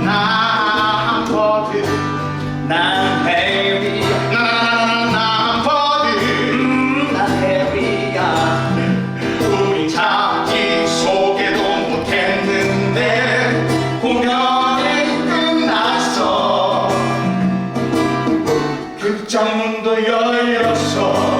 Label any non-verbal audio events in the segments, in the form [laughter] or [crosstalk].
나나나난 버드 난 해리야. 우린 잡기 소개도 못했는데 공연이 끝났어. 극장문도 열렸어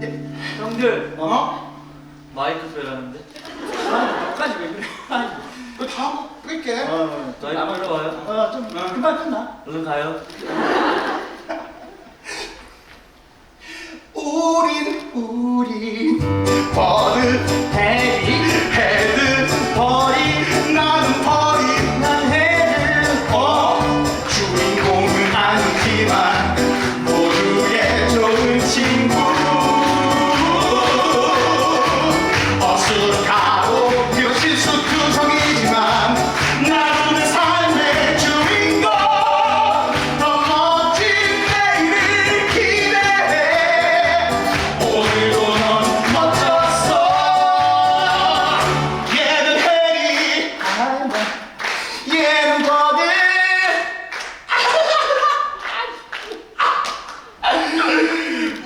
형들 어? 마이크 빼라는데? 아 너까지 왜 그래? 이거 다 하고 끌게. 어, 저희 나가러 와요? 어좀 금방 끝나 얼른 가요. [laughs] 우린 우린 버드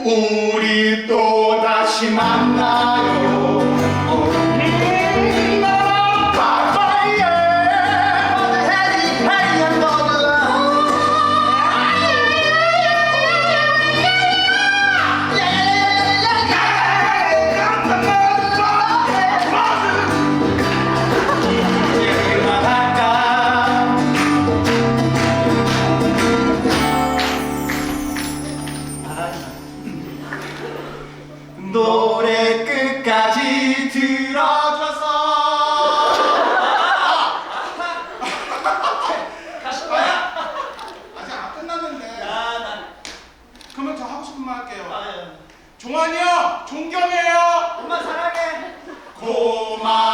우리 또 다시 만나요. 언니가 바바이에 헤리 헤리한 너는 얘기만 아, 노래 끝까지 들어줘서. 아, 아, 예. 종환이 형 존경해요. 엄마 사랑해. 고마워.